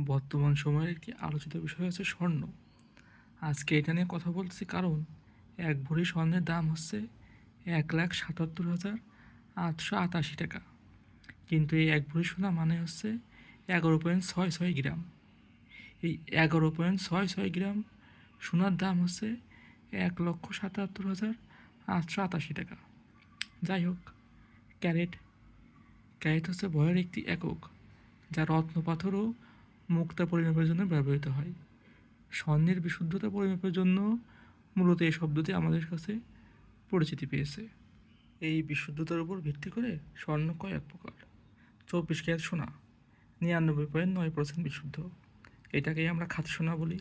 বর্তমান সময়ের একটি আলোচিত বিষয় হচ্ছে স্বর্ণ। আজকে এটা নিয়ে কথা বলছি কারণ এক ভরি স্বর্ণের দাম হচ্ছে এক লাখ সাতাত্তর হাজার আটশো আটাশি টাকা। কিন্তু এই এক ভরি সোনা মানে হচ্ছে এগারো পয়েন্ট ছয় ছয় গ্রাম। এই এগারো পয়েন্ট ছয় ছয় গ্রাম সোনার দাম হচ্ছে এক লক্ষ সাতাত্তর হাজার আটশো আটাশি টাকা। যাই হোক, ক্যারেট। ক্যারেট হচ্ছে ভয়ের একটি একক, যা রত্ন পাথর ও মুক্তা পরিমাপের জন্য ব্যবহৃত হয়। স্বর্ণের বিশুদ্ধতা পরিমাপের জন্য মূলত এই শব্দটি আমাদের কাছে পরিচিতি পেয়েছে। এই বিশুদ্ধতার উপর ভিত্তি করে স্বর্ণ কয়েক প্রকার? চব্বিশ ক্যারেট সোনা, নিরানব্বই পয়েন্ট নয় পার্সেন্ট বিশুদ্ধ। এটাকেই আমরা খাত সোনা বলি।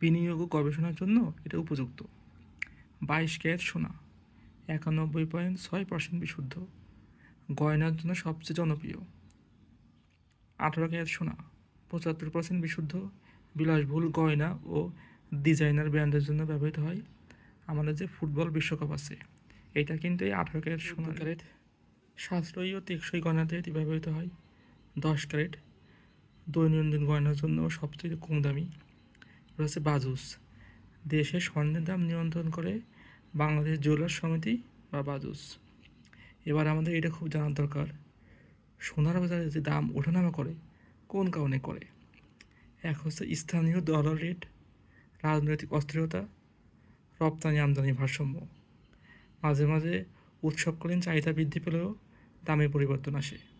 বিনিয়োগ ও গবেষণার জন্য এটা উপযুক্ত। বাইশ ক্যারেট সোনা, একানব্বই পয়েন্ট ছয় পার্সেন্ট বিশুদ্ধ। গয়নার জন্য সবচেয়ে জনপ্রিয়। আঠারো ক্যারেট সোনা পঁচাত্তর পার্সেন্ট বিশুদ্ধ বিলাসবহুল গয়না ও ডিজাইনার ব্র্যান্ডের জন্য ব্যবহৃত হয়। আমাদের যে ফুটবল বিশ্বকাপ আছে এটা কিন্তু এই আঠারো ক্যারেট সোনা ক্যারেট। সাশ্রয়ী ও টেকসই গয়নাতে এটি ব্যবহৃত হয়। দশ ক্যারেট। দৈনন্দিন গয়নার জন্য সবচেয়ে কম দামি এটা হচ্ছে বাজুস। দেশে স্বর্ণের দাম নিয়ন্ত্রণ করে বাংলাদেশ জুয়েলার্স সমিতি বা বাজুস। এবার আমাদের এটা খুব জানার দরকার। সোনার বাজারে যে দাম ওঠানামা করে কোন কারণে করে? এক হচ্ছে স্থানীয় ডলার রেট রাজনৈতিক অস্থিরতা, রপ্তানি আমদানি ভারসাম্য। মাঝে মাঝে উৎসবকালীন চাহিদা বৃদ্ধি পেলেও দামে পরিবর্তন আসে।